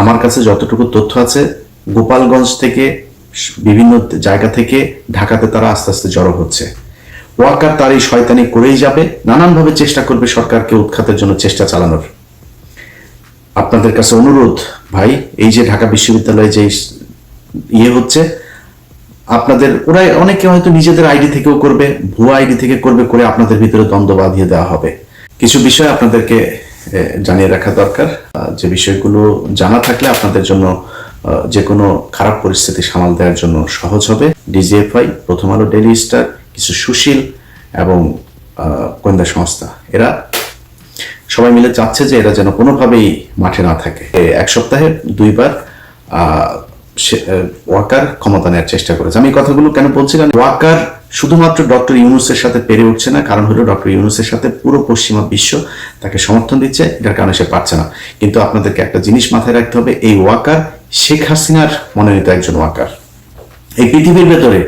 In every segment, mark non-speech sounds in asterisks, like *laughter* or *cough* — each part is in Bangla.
আমার কাছে যতটুকু তথ্য আছে, গোপালগঞ্জ থেকে বিভিন্ন জায়গা থেকে ঢাকাতে তারা আস্তে আস্তে জড়ো হচ্ছে। ওয়াকার তার এই শয়তানি করেই যাবে, নানানভাবে চেষ্টা করবে সরকারকে উৎখাতের জন্য চেষ্টা চালানোর। আপনাদের কাছে অনুরোধ, ভাই, এই যে ঢাকা বিশ্ববিদ্যালয়ে যে ইয়ে হচ্ছে, আপনাদের ওরা অনেকে হয়তো নিজেদের আইডি থেকেও করবে, ভুয়া আইডি থেকে করবে, করে আপনাদের ভিতরে দ্বন্দ্ব বাঁধিয়ে দেওয়া হবে। কিছু বিষয় আপনাদেরকে জানিয়ে রাখা দরকার। যে বিষয়গুলো জানা থাকলে আপনাদের জন্য যে কোনো খারাপ পরিস্থিতি সামাল দেওয়ার জন্য সহজ হবে। ডিজিএফআই, প্রথম আলো ডেলি স্টার, কিছু সুশীল এবং গোয়েন্দা সংস্থা। এরা সবাই মিলে চাচ্ছে যে এরা যেন কোনোভাবেই মাঠে না থাকে। এক সপ্তাহে দুইবার ওয়াকার ক্ষমতা নেওয়ার চেষ্টা করেছে। আমি কথাগুলো কেন বলছিলাম ওয়াকার শুধুমাত্র ডক্টর ইউনুসের সাথে পেরে উঠছে না, কারণ হলো ডক্টর ইউনুসের সাথে পুরো পশ্চিমা বিশ্ব তাকে সমর্থন দিচ্ছে, এটার কারণে সে পারছে না। কিন্তু আপনাদেরকে একটা জিনিস মাথায় রাখতে হবে, এই ওয়াকার শেখ হাসিনার মনোনীত একজন ওয়াকার। এই পৃথিবীর ভেতরে,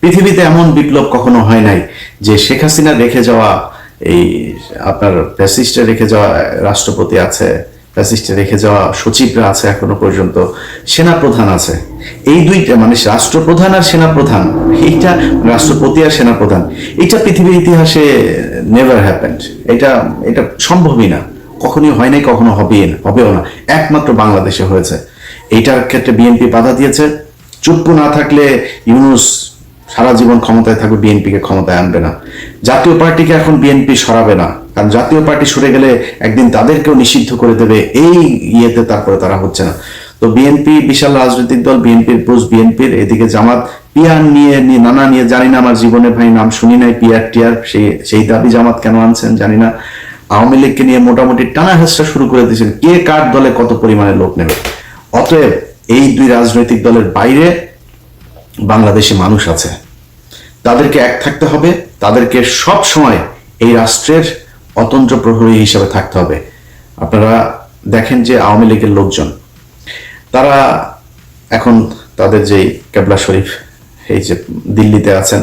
পৃথিবীতে এমন বিপ্লব কখনো হয় নাই যে শেখ হাসিনা রেখে যাওয়া, এই আপনার প্যাসিস্টে রেখে যাওয়া রাষ্ট্রপতি আছে প্যাসিস্টে রেখে যাওয়া সচিবরা আছে এখনও পর্যন্ত। সেনা প্রধান আছে। এই দুইটা মানে রাষ্ট্রপ্রধান আর সেনা প্রধান এইটা রাষ্ট্রপতি আর সেনা প্রধান এইটা পৃথিবীর ইতিহাসে নেভার হ্যাপেন্ড এটা এটা সম্ভবই না। কখনোই হয় নাই, কখনো হবেই না, হবেও না। একমাত্র বাংলাদেশে হয়েছে। এইটার ক্ষেত্রে বিএনপি বাধা দিয়েছে। চুপ না থাকলে ইউনুস সারা জীবন ক্ষমতায় থাকবে বিএনপিকে ক্ষমতায় আনবে না। জাতীয় পার্টিকে এখন বিএনপি সরাবে না। কারণ জাতীয় পার্টি সরে গেলে একদিন তাদেরকেও নিষিদ্ধ করে দেবে এই ইয়েতে তারপরে তারা হচ্ছে না। তো বিএনপি, বিশাল রাজনৈতিক দল, বিএনপির পুরুষ, বিএনপির এদিকে জামাত, পিয়ার নিয়ে নিয়ে নানা নিয়ে, জানি না আমার জীবনে ভাই নাম শুনি নাই, পিয়ার, টিয়ার, সেই সেই দাবি জামাত কেন আনছেন জানি না। আওয়ামী লীগকে নিয়ে মোটামুটি টানা হেসটা শুরু করে দিয়েছেন। কে কার দলে কত পরিমাণে লোক নেবে? অতএব এই দুই রাজনৈতিক দলের বাইরে বাংলাদেশে মানুষ আছে। তাদেরকে এক থাকতে হবে, তাদেরকে সব সময় এই রাষ্ট্রের অতন্ত্র প্রহরী হিসেবে থাকতে হবে। আপনারা দেখেন যে আওয়ামী লীগের লোকজন, তারা এখন তাদের যেই কেবলা শরীফ, এই যে দিল্লিতে আছেন,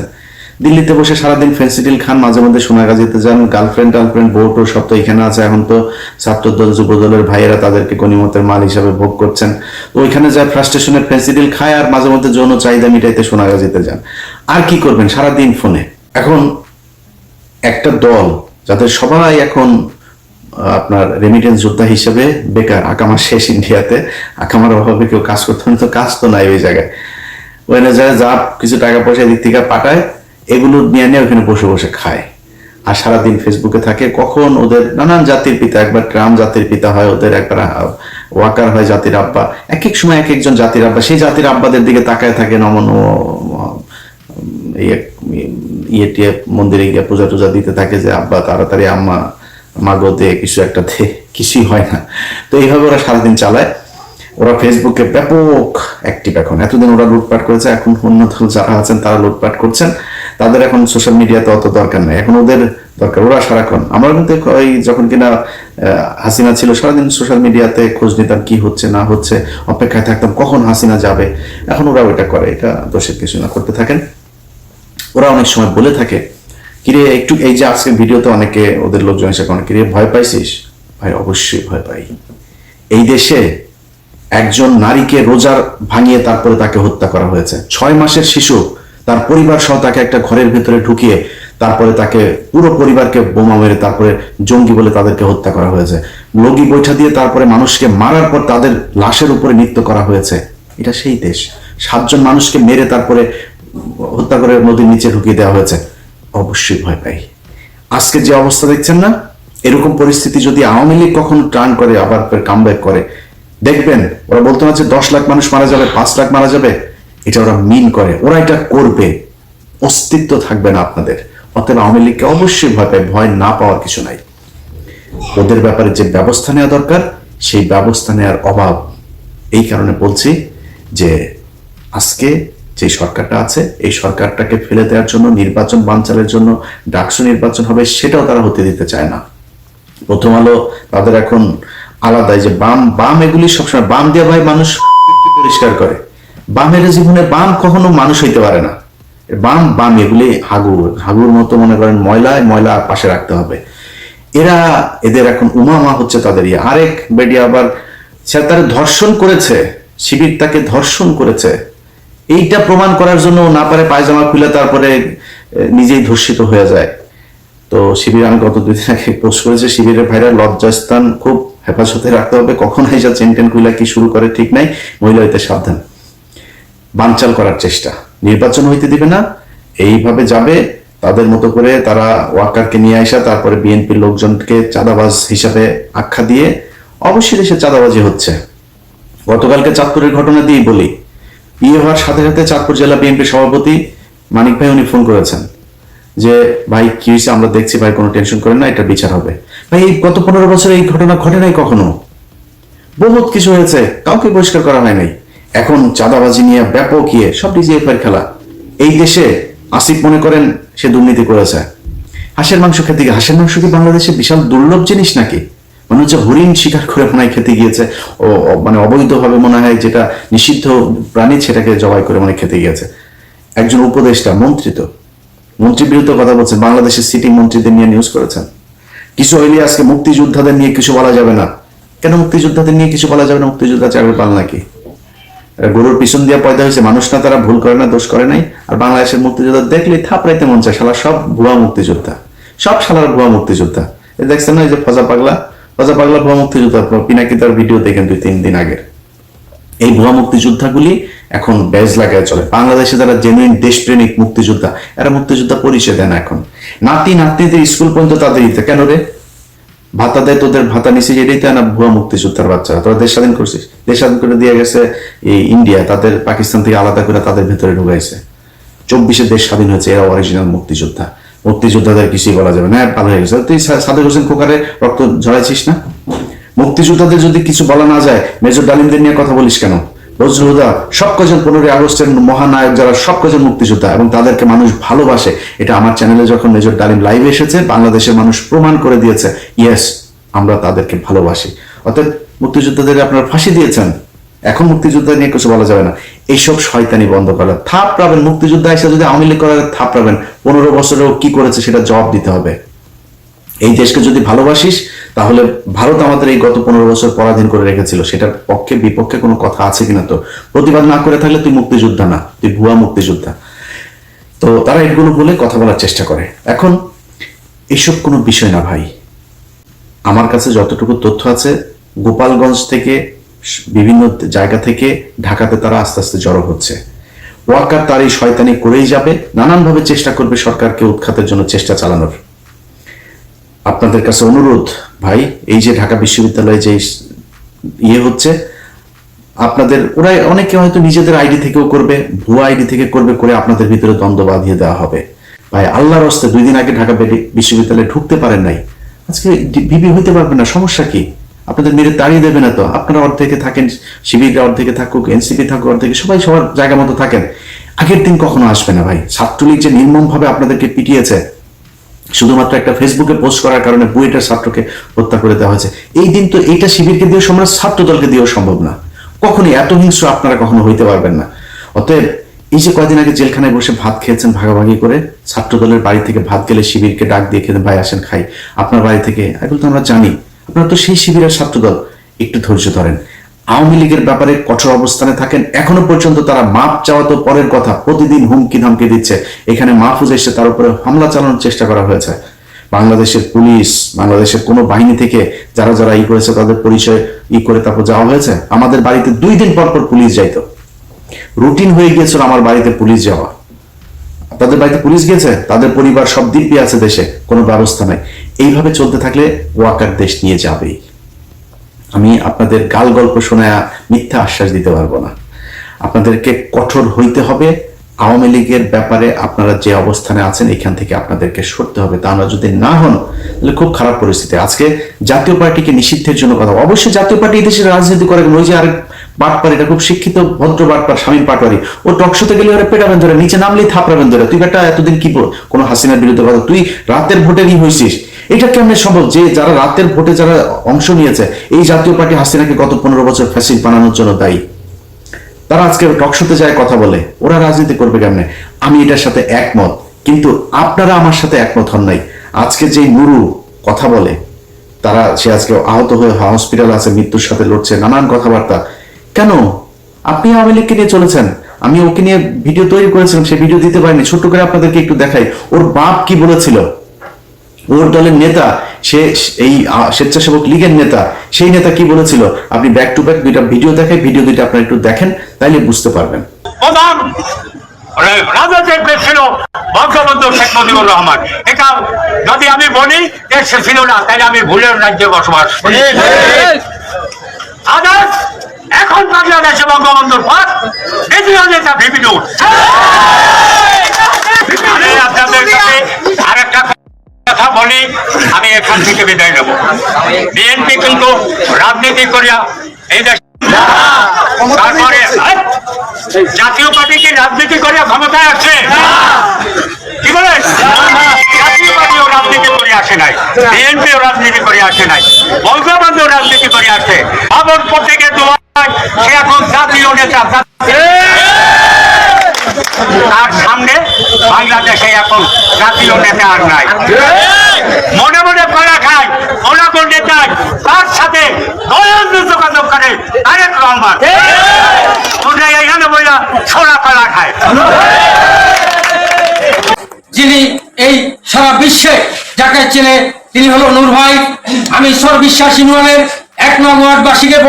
দিল্লিতে বসে সারাদিন ফেন্সিডিল খান, মাঝে মধ্যে সোনাগাজিতে যান গার্লফ্রেন্ড টার্লফ্রেন্ড বউটো সব তো এখানে আছে, এখন তো ছাত্রদল, যুবদলের ভাইয়েরা তাদেরকে গণিমতের মাল হিসাবে ভোগ করছেন। তো ওইখানে যায় ফ্রাস্ট্রেশনের ফেন্সিডিল খায় আর মাঝে মধ্যে যৌন চাহিদা মিটাইতে সোনাগাজিতে যান। আর কি করবেন সারাদিন ফোনে? এখন একটা দল যাদের সবাই এখন আপনার রেমিটেন্স যোদ্ধা হিসেবে বেকার আকামার শেষ ইন্ডিয়াতে আকামার অভাবে কেউ কাজ করতে না, তো কাজ তো নাই ওই জায়গায়। ওখানে যায় যা কিছু টাকা পয়সা দিক থেকে পাঠায় এগুলো নিয়ে নিয়ে ওখানে বসে বসে খায়। আর সারাদিন ফেসবুকে থাকে কখন ওদের নানান জাতির পিতা একবার ট্রাম জাতির পিতা হয় ওদের একবার ওয়াকার হয় জাতির আব্বা। এক এক সময় এক একজন জাতির আব্বা সেই জাতির আব্বাদের দিকে তাকায় থাকে নমন ইয়ে ইয়ে টিয়ে মন্দিরে গিয়ে পূজা টুজা দিতে থাকে যে, আব্বা, তাড়াতাড়ি আম্মা মাগো দে, কিছু একটা দে। *laughs* কিছুই হয় না। তো এইভাবে ওরা সারাদিন চালায়। ওরা ফেসবুকে ব্যাপক অ্যাক্টিভ এখন। এতদিন ওরা লুটপাট করেছে, এখন অন্য যারা আছেন, তারা লুটপাট করছেন। তাদের এখন সোশ্যাল মিডিয়াতে অত দরকার নেই। এখন ওদের দরকার। ওরা সারাক্ষণ। আমরা কিন্তু ওই যখন কিনা হাসিনা ছিল, সারাদিন সোশ্যাল মিডিয়াতে খোঁজ নিতাম, কি হচ্ছে, না হচ্ছে, অপেক্ষায় থাকতাম, কখন হাসিনা যাবে? এখন ওরা ওইটা করে। এটা দোষের কিছু না। করতে থাকেন। ওরা অনেক সময় বলে থাকে, কিরে, একটু এই যে আজকের ভিডিওতে অনেকে ওদের লোকজন এসে কোনো কিরে, ভয় পাইছিস? ভাই, অবশ্যই ভয় পাই। এই দেশে একজন নারীকে রোজার ভাঙিয়ে তারপরে তাকে হত্যা করা হয়েছে। ছয় মাসের শিশু, তার পরিবার সহ তাকে একটা ঘরের ভেতরে ঢুকিয়ে তারপরে তাকে পুরো পরিবারকে বোমা মেরে তারপরে জঙ্গি বলে তাদেরকে হত্যা করা হয়েছে। লগি বৈঠা দিয়ে তারপরে মানুষকে মারার পর তাদের লাশের উপরে নৃত্য করা হয়েছে। এটা সেই দেশ। সাতজন মানুষকে মেরে তারপরে হত্যা করে নদীর নিচে ঢুকিয়ে দেওয়া হয়েছে। অবশ্যই ভয় পাই। আজকে যে অবস্থা দেখছেন না, এরকম পরিস্থিতি যদি আওয়ামী লীগ কখনো টার্ন করে, আবার কামব্যাক করে, দেখবেন, ওরা বলতে হচ্ছে দশ লাখ মানুষ মারা যাবে, পাঁচ লাখ মারা যাবে, এটা ওরা মিন করে, ওরা এটা করবে। অস্তিত্ব থাকবে না আপনাদের। অতএব আওয়ামী লীগকে অবশ্যই ভয় পায় ভয় না পাওয়ার কিছু নাই। ওদের ব্যাপারে যে ব্যবস্থা নেওয়া দরকার, সেই ব্যবস্থা নেওয়ার অভাব। এই কারণে বলছি যে, আজকে যে সরকারটা আছে, এই সরকারটাকে ফেলে দেওয়ার জন্য, নির্বাচন বানচালের জন্য ডাকসু নির্বাচন হবে, সেটাও তারা হতে দিতে চায় না। প্রথম আলো তাদের এখন আলাদা যে বাম বাম এগুলি সবসময়, বাম দিয়ে ভাই মানুষ পরিষ্কার করে। বামের জীবনে বাম কখনো মানুষ হইতে পারে না। বাম বাম এগুলি হাগু হাগুর মতো মনে করেন ময়লায় ময়লা পাশে রাখতে হবে। এরা, এদের এখন উমামা হচ্ছে তাদের ইয়ে। আরেক বেডি আবার, সে তার ধর্ষণ করেছে, শিবির তাকে ধর্ষণ করেছে। এইটা প্রমাণ করার জন্য না পারে পায়জামা খুলে তারপরে নিজেই ধর্ষিত হয়ে যায়। তো শিবির, আমি গত দুই দিন আগে পোস্ট করেছে, শিবিরের ভাইরা লজ্জাস্থান খুব হেফাজতে রাখতে হবে। কখন এসে চেন টেন খুইলা কি শুরু করে ঠিক নাই, মহিলা হইতে সাবধান। বানচাল করার চেষ্টা। নির্বাচন হইতে দিবে না, এইভাবে যাবে, তাদের মতো করে তারা ওয়াকারকে নিয়ে আসা তারপরে বিএনপির লোকজনকে চাঁদাবাজ হিসাবে আখ্যা দিয়ে, অবশ্যই দেশে চাঁদাবাজি হচ্ছে। গতকালকে চাঁদপুরের ঘটনা দিয়েই বলি বিয়ে হওয়ার সাথে সাথে চাঁদপুর জেলা বিএনপির সভাপতি মানিক ভাই উনি ফোন করেছেন যে, ভাই, কি হয়েছে? আমরা দেখছি ভাই, কোনো টেনশন করেন না, এটা বিচার হবে। ভাই, এই গত পনেরো বছর এই ঘটনা ঘটে নাই কখনো? বহুত কিছু হয়েছে, কাউকে বহিষ্কার করা হয় নাই। এখন চাঁদাবাজি নিয়ে ব্যাপক ইয়ে সব ডিজিএফআই খেলা। এই দেশে আসিফ মনে করেন সে দুর্নীতি করেছে। হাঁসের মাংস খেতে হাঁসের মাংস কি বাংলাদেশে বিশাল দুর্লভ জিনিস নাকি? মনে হচ্ছে হরিণ শিকার করে মনে হয় খেতে গিয়েছে। ও মানে অবৈধভাবে মনে হয় যেটা নিষিদ্ধ প্রাণী সেটাকে জবাই করে মনে খেতে গিয়েছে। একজন উপদেষ্টা, মন্ত্রী তো। মন্ত্রীর বিরুদ্ধে কথা বলছেন বাংলাদেশের সিটিং মন্ত্রীদের নিয়ে নিউজ করেছেন। কিছু হইলে আজকে মুক্তিযোদ্ধাদের নিয়ে কিছু বলা যাবে না। কেন মুক্তিযোদ্ধাদের নিয়ে কিছু বলা যাবে না? মুক্তিযোদ্ধা চাকরি পাল নাকি? গরুর পিছন দিয়ে পয়দা হয়েছে, মানুষ না, তারা ভুল করে না, দোষ করে নাই। আর বাংলাদেশের মুক্তিযোদ্ধা দেখলে থাপড়াইতে মন চায়, শালা সব ভুয়া মুক্তিযোদ্ধা। সব শালার ভুয়া মুক্তিযোদ্ধা। দেখছেন না এই যে ফজা পাগলা? ফজা পাগলা ভুয়া মুক্তিযোদ্ধা পিনাকি তার ভিডিও দেখেন দুই, তিন দিন আগের এই ভুয়া মুক্তিযোদ্ধাগুলি এখন ব্যাজ লাগায় চলে। বাংলাদেশে যারা জেনুইন দেশপ্রেমিক মুক্তিযোদ্ধা, এরা মুক্তিযোদ্ধা পরিচয় দেন এখন। নাতি, নাতনিদের স্কুল পর্যন্ত তাদের ইতে কেন রে? ভাতা দেয় তোদের, ভাতা নিচে এটাই তো না ভুয়া মুক্তিযোদ্ধার বাচ্চারা? তোরা দেশ স্বাধীন করছিস? দেশ স্বাধীন করে দিয়ে গেছে এই ইন্ডিয়া, তাদের পাকিস্তান থেকে আলাদা করে তাদের ভেতরে ঢুকাইছে। চব্বিশে দেশ স্বাধীন হয়েছে, এরা অরিজিনাল মুক্তিযোদ্ধা। মুক্তিযোদ্ধাদের কিছুই বলা যাবে না ভালো হয়ে গেছে। তুই সাদেক হোসেন খোকারে রক্ত ঝরাইছিস না? মুক্তিযোদ্ধাদের যদি কিছু বলা না যায়, মেজর ডালিমদের নিয়ে কথা বলিস কেন? বজ্রহুদা সব কজন পনেরোই আগস্টের মহানায়ক যারা সব কজন মুক্তিযোদ্ধা এবং তাদেরকে মানুষ ভালোবাসে, এটা আমার চ্যানেলে যখন মেজর ডালিম লাইভে এসেছে, বাংলাদেশের মানুষ প্রমাণ করে দিয়েছে ইয়েস আমরা তাদেরকে ভালোবাসি। অর্থাৎ মুক্তিযোদ্ধাদের আপনারা ফাঁসি দিয়েছেন। এখন মুক্তিযোদ্ধা নিয়ে কিছু বলা যাবে না। এইসব শয়তানি বন্ধ করা। থাপ পাবেন মুক্তিযোদ্ধা এসে যদি আওয়ামী লীগ করার থাপ পাবেন পনেরো বছরেও কি করেছে সেটা জবাব দিতে হবে। এই দেশকে যদি ভালোবাসিস, তাহলে ভারত আমাদের এই গত পনেরো বছর পরাধীন করে রেখেছিল। সেটার পক্ষে, বিপক্ষে কোনো কথা আছে কিনা তো? প্রতিবাদ না করে থাকলে তুই মুক্তিযোদ্ধা না, তুই ভুয়া মুক্তিযোদ্ধা। তো তারা এগুলো বলে কথা বলার চেষ্টা করে। এখন এসব কোনো বিষয় না ভাই। আমার কাছে যতটুকু তথ্য আছে, গোপালগঞ্জ থেকে বিভিন্ন জায়গা থেকে ঢাকাতে তারা আস্তে আস্তে জড়ো হচ্ছে। ওয়াকার তার এই শয়তানি করেই যাবে, নানানভাবে চেষ্টা করবে সরকারকে উৎখাতের জন্য চেষ্টা চালানোর। আপনাদের কাছে অনুরোধ, ভাই, এই যে ঢাকা বিশ্ববিদ্যালয়ে যে ইয়ে হচ্ছে, আপনাদের ওরা অনেকে হয়তো নিজেদের আইডি থেকেও করবে, ভুয়া আইডি থেকে করবে, করে আপনাদের ভিতরে দ্বন্দ্ব বাঁধিয়ে দেওয়া হবে। ভাই, আল্লাহর হস্তে দুই দিন আগে ঢাকা বিশ্ববিদ্যালয়ে ঢুকতে পারেন নাই। আজকে বিবি হইতে পারবেন না, সমস্যা কি? আপনাদের মেরে তাড়িয়ে দেবে না তো। আপনারা অর্ধেকে থাকেন শিবির অর্ধেকে থাকুক, এনসিপি থাকুক, অর্ধেকে সবাই সবার জায়গা মতো থাকেন। আগের দিন কখনো আসবে না ভাই। ছাত্রলীগ যে নির্মম ভাবে আপনাদেরকে পিটিয়েছে, শুধুমাত্র একটা ফেসবুকে পোস্ট করার কারণে বুয়েটের ছাত্রকে হত্যা করে দেওয়া হয়েছে। এই দিন তো এইটা শিবিরকে দিয়ে সম্ভব ছাত্র দলকে দিয়েও সম্ভব না। কখনই এত হিংস্র আপনারা কখনো হইতে পারবেন না। অতএব এই যে কয়দিন আগে জেলখানায় বসে ভাত খেয়েছেন ভাগাভাগি করে ছাত্র দলের বাড়ি থেকে ভাত গেলে শিবিরকে ডাক দিয়ে খেতে ভাই আসেন খাই। আপনার বাড়ি থেকে, এগুলো তো আমরা জানি। আপনারা তো সেই শিবিরের ছাত্র দল একটু ধৈর্য ধরেন। আওয়ামী লীগের ব্যাপারে কঠোর অবস্থানে থাকেন। এখনও পর্যন্ত তারা মাপ চাওয়া তো পরের কথা। প্রতিদিন হুমকি ধামকি দিচ্ছে। এখানে মাহফুজ এসে তার উপরে হামলা চালানোর চেষ্টা করা হয়েছে। বাংলাদেশের পুলিশ, বাংলাদেশের কোনো বাহিনী থেকে যারা যারা ই করেছে তাদের পরিচয় ই করে তারপর যাওয়া হয়েছে। আমাদের বাড়িতে দুই দিন পর পর পুলিশ যাইতো। রুটিন হয়ে গিয়েছিল আমার বাড়িতে পুলিশ যাওয়া। তাদের বাড়িতে পুলিশ গেছে তাদের পরিবার সব দিব্যি আছে দেশে, কোনো ব্যবস্থা নাই। এইভাবে চলতে থাকলে ওয়াকার দেশ নিয়ে যাবেই আমি আপনাদের গাল গল্প শোনা মিথ্যা আশ্বাস দিতে পারব না। আপনাদেরকে কঠোর হইতে হবে আওয়ামী লীগের ব্যাপারে আপনারা যে অবস্থানে আছেন, এখান থেকে আপনাদেরকে সরতে হবে। তা আমরা যদি না হন, তাহলে খুব খারাপ পরিস্থিতি। আজকে জাতীয় পার্টিকে নিষিদ্ধের জন্য কথা। অবশ্যই জাতীয় পার্টি দেশের রাজনীতি করে। ওই যে আরেক বাটপার, এটা খুব শিক্ষিত, ভদ্র বাটপার স্বামীর পাটওয়ারি ও টকশোতে গেলে ওরা পেটাবেন ধরে, নিচে নামলেই থাপড়াবেন ধরে। তুই বেটা এতদিন কি কোনো হাসিনার বিরুদ্ধে কথা? তুই রাতের ভোটে ভোটেরই হয়েছিস এটা কেমনে সম্ভব যে যারা রাতের ভোটে যারা অংশ নিয়েছে, এই জাতীয় পার্টি হাসিনাকে গত পনেরো বছর ফ্যাসিল বানানোর জন্য দায়ী? তারা আজকে টকশোতে যায়, কথা বলে। ওরা রাজনীতি করবে কেমনে? আমি এটার সাথে একমত। কিন্তু আপনারা আমার সাথে একমত হন নাই। আজকে যে নুরু কথা বলে, তারা, সে আজকে আহত হয়ে হসপিটাল আছে, মৃত্যুর সাথে লড়ছে, নানান কথাবার্তা। কেন? আপনি আওয়ামী লীগকে নিয়ে চলেছেন। আমি ওকে নিয়ে ভিডিও তৈরি করেছিলাম, সে ভিডিও দিতে পারিনি। ছোট্ট করে আপনাদেরকে একটু দেখাই। ওর বাপ কি বলেছিল? ওর দলের নেতা সে এই স্বেচ্ছাসেবক লীগের নেতা সেই নেতা কি বলেছিল? আপনি ব্যাক টু ব্যাক দুইটা ভিডিও দেখাই ভিডিও দুইটা আপনারা একটু দেখেন তাইলে বুঝতে পারবেন। প্রধান ছিল বঙ্গবন্ধু শেখ মুজিবুর রহমান। এটা যদি আমি বলি যে সে ছিল না তাহলে আমি ভুলের রাজ্যে বসবাস করি। এখন বাংলাদেশে বঙ্গবন্ধুর পর দ্বিতীয় নেতা বিভিন্ন এখান থেকে বিদায় নেব। বিএনপি কিন্তু রাজনীতি করিয়া এই দেশ তারপরে জাতীয় পার্টি কি রাজনীতি করে ক্ষমতায় আছে কি বলেন জাতীয় পার্টিও রাজনীতি করে আসে নাই। বিএনপিও রাজনীতি করে আসে নাই। বঙ্গবন্ধু রাজনীতি করে আসে। আবার প্রত্যেকে দোয়া সে এখন জাতীয় নেতা তার সামনে বাংলাদেশে এখন জাতীয় নেতা আর নাই। মনে মনে কলা খায় ওনাগর নেতায় তার সাথে যোগাযোগ করে তারেক রহমান। তোমরা এখানে খায়। যিনি এই সারা বিশ্বে যাকে চেনে, তিনি হলো নূর ভাই। আমি ঈশ্বর বিশ্বাস এক নং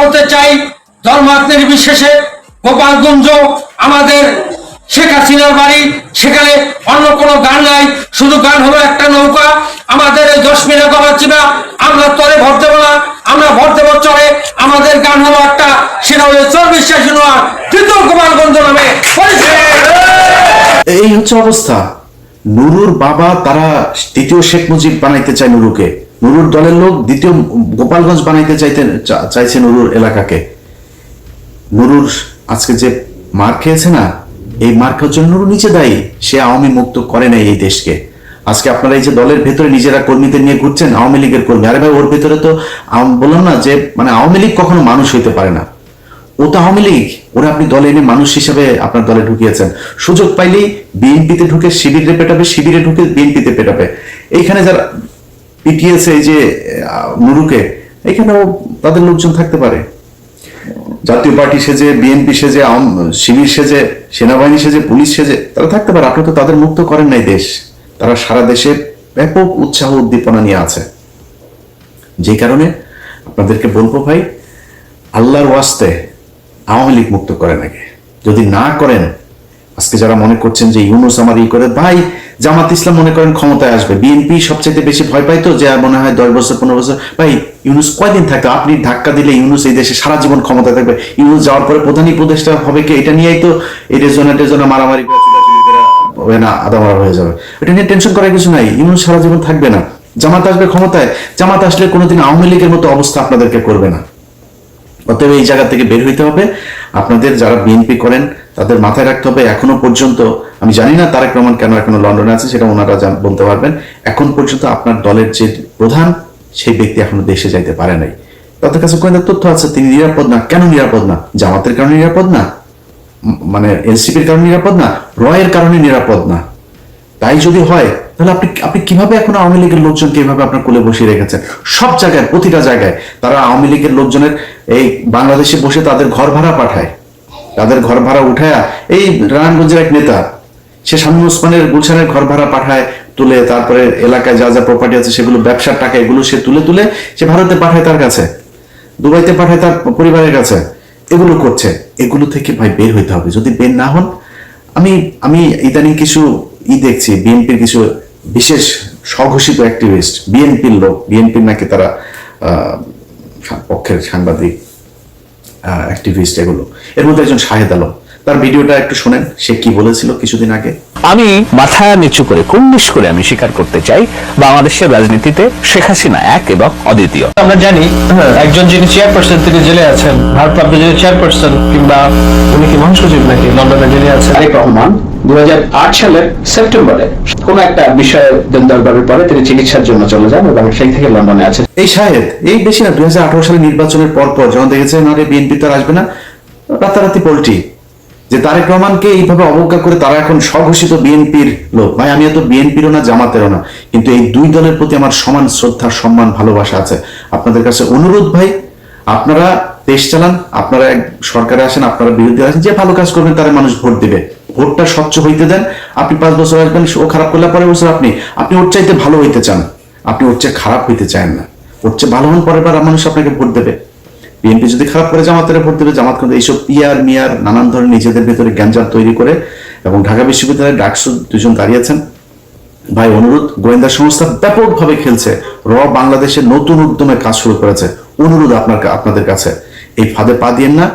বলতে চাই, ধর্মাত্ম নির্বিশেষে গোপালগঞ্জ আমাদের শেখ হাসিনার বাড়ি, সেখানে অন্য কোনো গান নাই, শুধু গান হলো একটা নৌকা। আমাদের এই দশ মিনিট গবাচ্ছিবা আমরা তরে ভর দেবো না, আমরা ভর দেবো চলে আমাদের গান হলো একটা, সেটা হলো ঈশ্বর বিশ্বাস ইউনিয়ন তৃতীয় গোপালগঞ্জ নামে এই হচ্ছে অবস্থা। নুরুর বাবা তারা দ্বিতীয় শেখ মুজিব বানাইতে চায় নুরুকে। নুরুর দলের লোক দ্বিতীয় গোপালগঞ্জ বানাইতে চাইতে চাইছে নুরুর এলাকাকে। নুরুর আজকে যে মার খেয়েছে না এই মার খাওয়ার জন্য নিচে দায়ী। সে আওয়ামী মুক্ত করে নাই এই দেশকে। আজকে আপনারা এই যে দলের ভেতরে নিজেরা কর্মীদের নিয়ে ঘুরছেন, আওয়ামী লীগের কর্মী। আরে ভাই, ওর ভেতরে তো বললাম না যে মানে আওয়ামী লীগ কখনো মানুষ হইতে পারে না। ও তো আওয়ামী লীগ। ওরা আপনি দলে এনে মানুষ হিসেবে আপনার দলে ঢুকিয়েছেন। সুযোগ পাইলেই বিএনপিতে ঢুকে শিবিরে পেটাবে, শিবিরে ঢুকে বিএনপিতে পেটাবে। এইখানে যারা পিটিয়েছে এই যে নুরুকে, এখানেও তাদের লোকজন থাকতে পারে। জাতীয় পার্টি সেজে বিএনপি সেজে শিবির সেজে, সেনাবাহিনী সেজে, পুলিশ সেজে, তারা থাকতে পারে। আপনি তো তাদের মুক্ত করেন নাই দেশ। তারা সারা দেশে ব্যাপক উৎসাহ উদ্দীপনা নিয়ে আছে। যে কারণে আপনাদেরকে বলব ভাই, আল্লাহর ওয়াস্তে আওয়ামী লীগ মুক্ত করেন আগে। যদি না করেন আজকে যারা মনে করছেন যে ইউনুস আমার ই করে, ভাই, জামাত ইসলাম মনে করেন ক্ষমতায় আসবে। বিএনপি সবচেয়ে বেশি ভয় পাইতো যে আর মনে হয় দশ বছর, পনেরো বছর। ভাই, ইউনুস কয়দিন থাকতো আপনি ধাক্কা দিলে ইউনুস এই দেশে সারা জীবন ক্ষমতায় থাকবে। ইউনুস যাওয়ার পরে প্রধান উপদেষ্টা হবে কি? এটা নিয়েই তো এই রেজনা টেজনা মারামারি করে হবে না আদামারা হয়ে যাবে। এটা নিয়ে টেনশন করার কিছু নাই। ইউনুস সারা জীবন থাকবে না। জামাত আসবে ক্ষমতায়। জামাত আসলে কোনোদিন আওয়ামী লীগের মতো অবস্থা আপনাদেরকে করবে না। অতএব এই জায়গা থেকে বের হইতে হবে। আপনাদের যারা বিএনপি করেন, তাদের মাথায় রাখতে হবে, এখনও পর্যন্ত, আমি জানি না তারেক রহমান কেন এখনও লন্ডনে আছে, সেটা ওনারা বলতে পারবেন। এখন পর্যন্ত আপনার দলের যে প্রধান, সেই ব্যক্তি এখনও দেশে যাইতে পারে নাই। তাদের কাছে কোনো তথ্য আছে? তিনি নিরাপদ না? কেন নিরাপদ না? জামাতের কারণে নিরাপদ না? মানে এনসিপির কারণে নিরাপদ না? রয়ের কারণে নিরাপদ না? তাই যদি হয়, তাহলে আপনি আপনি কীভাবে এখন আওয়ামী লীগের লোকজনকে এভাবে আপনার কোলে বসিয়ে রেখেছেন? সব জায়গায়, প্রতিটা জায়গায় তারা আওয়ামী লীগের লোকজনের এই বাংলাদেশে বসে তাদের ঘর ভাড়া পাঠায়। তাদের ঘর ভাড়া উঠায়া এই নারায়ণগঞ্জের এক নেতা, সে শামীম ওসমানের গুলশানের ঘর ভাড়া পাঠায়, তুলে তারপরে এলাকায় যা যা প্রপার্টি আছে সেগুলো, ব্যবসার টাকা এগুলো সে তুলে তুলে সে ভারতে পাঠায় তার কাছে। দুবাইতে পাঠায় তার পরিবারের কাছে। এগুলো করছে। এগুলো থেকে ভাই বের হইতে হবে। যদি বের না হন, আমি আমি ইদানিং কিছু ই দেখছি, বিএনপির কিছু বিশেষ স্বঘোষিত অ্যাক্টিভিস্ট বিএনপির লোক বিএনপির নাকি তারা পক্ষের সাংবাদিক অ্যাক্টিভিস্ট এগুলো। এর মধ্যে একজন শাহেদ আলম। তার ভিডিওটা একটু শোনেন সে কি বলেছিল কিছুদিন আগে। আমি মাথা নিচু করে কুন্ডিস করে আমি স্বীকার করতে চাই বাংলাদেশের রাজনীতিতে শেখ হাসিনা এক এবং অদ্বিতীয়। আমরা জানি একজন যিনি চেয়ারপারসন তিনি জেলে আছেন ভারপ্রাপ্ত যিনি চেয়ারপারসন কিংবা উনি কি মহাসচিব নাকি লন্ডনে জেলে আছেন? তারেক রহমান দু সালের সেপ্টেম্বরে কোন একটা বিষয়ে দরবারের পরে তিনি চিকিৎসার জন্য চলে যান এবং সেই থেকে লন্ডনে আছেন। এই শাহেদ এই বেশি না দুই হাজার আঠারো সালে নির্বাচনের পর পর যখন দেখেছে না রে বিএনপি তো আসবে না। রাতারাতি পোল্ট্রি। যে তারেক রহমানকে এইভাবে অবজ্ঞা করে তারা এখন স্বঘোষিত বিএনপির লোক। ভাই আমি এত বিএনপিরও না, জামাতেরও না। কিন্তু এই দুই দলের প্রতি আমার সমান শ্রদ্ধা, সম্মান, ভালোবাসা আছে। আপনাদের কাছে অনুরোধ ভাই, আপনারা দেশ চালান, আপনারা এক সরকারে আসেন, আপনারা বিরোধী আসেন, যে ভালো কাজ করবেন তারা মানুষ ভোট দিবে। ভোটটা স্বচ্ছ হইতে দেন, আপনি পাঁচ বছর আসবেন, ও খারাপ করলে পরের বছর আপনি আপনি ওর চাইতে ভালো হইতে চান। আপনি ওর চেয়ে খারাপ হইতে চান না। ওর চেয়ে ভালো হন, পরের বার মানুষ আপনাকে ভোট দেবে। বিএনপি যদি খারাপ করে জামাতের ভোট দেবে, জামাত কিন্তু এইসব পিয়ার মিয়ার নানান ধরনের নিজেদের ভেতরে জ্ঞানজাল তৈরি করে এবং ঢাকা বিশ্ববিদ্যালয়ের ডাকসু দুজন দাঁড়িয়েছেন ভাই অনুরোধ, গোয়েন্দা সংস্থা ব্যাপকভাবে খেলছে। র বাংলাদেশের নতুন উদ্যমে কাজ শুরু করেছে। অনুরোধ আপনার আপনাদের কাছে। এই ফাঁদে পা দিয়েন না।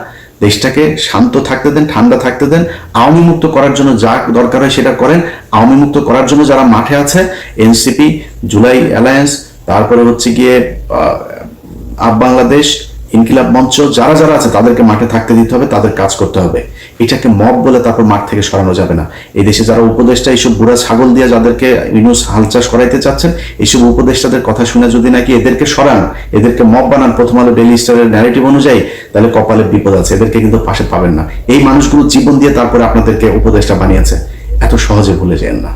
দেশটাকে শান্ত থাকতে দেন, ঠান্ডা থাকতে দেন। আওয়ামী মুক্ত করার জন্য যা দরকার হয় সেটা করেন। আওয়ামী মুক্ত করার জন্য যারা মাঠে আছে, এনসিপি, জুলাই অ্যালায়েন্স, তারপরে হচ্ছে গিয়ে আপ বাংলাদেশ ইনকিলাব মঞ্চ যারা যারা আছে, তাদেরকে মাঠে থাকতে দিতে হবে, তাদের কাজ করতে হবে। এটাকে মব বলে তারপর মাঠ থেকে সরানো যাবে না। এই দেশে যারা উপদেষ্টা, এইসব বুড়া ছাগল দিয়ে যাদেরকে ইউনুস হাল চাষ করাইতে চাচ্ছেন, এইসব উপদেষ্টাদের কথা শুনে যদি নাকি এদেরকে সরান, এদেরকে মব বানান প্রথম আলো ডেলি স্টারের ন্যারেটিভ অনুযায়ী, তাহলে কপালে বিপদ আছে, এদেরকে কিন্তু পাশে পাবেন না। এই মানুষগুলো জীবন দিয়ে তারপরে আপনাদেরকে উপদেষ্টা বানিয়েছে। এত সহজে ভুলে যেন না।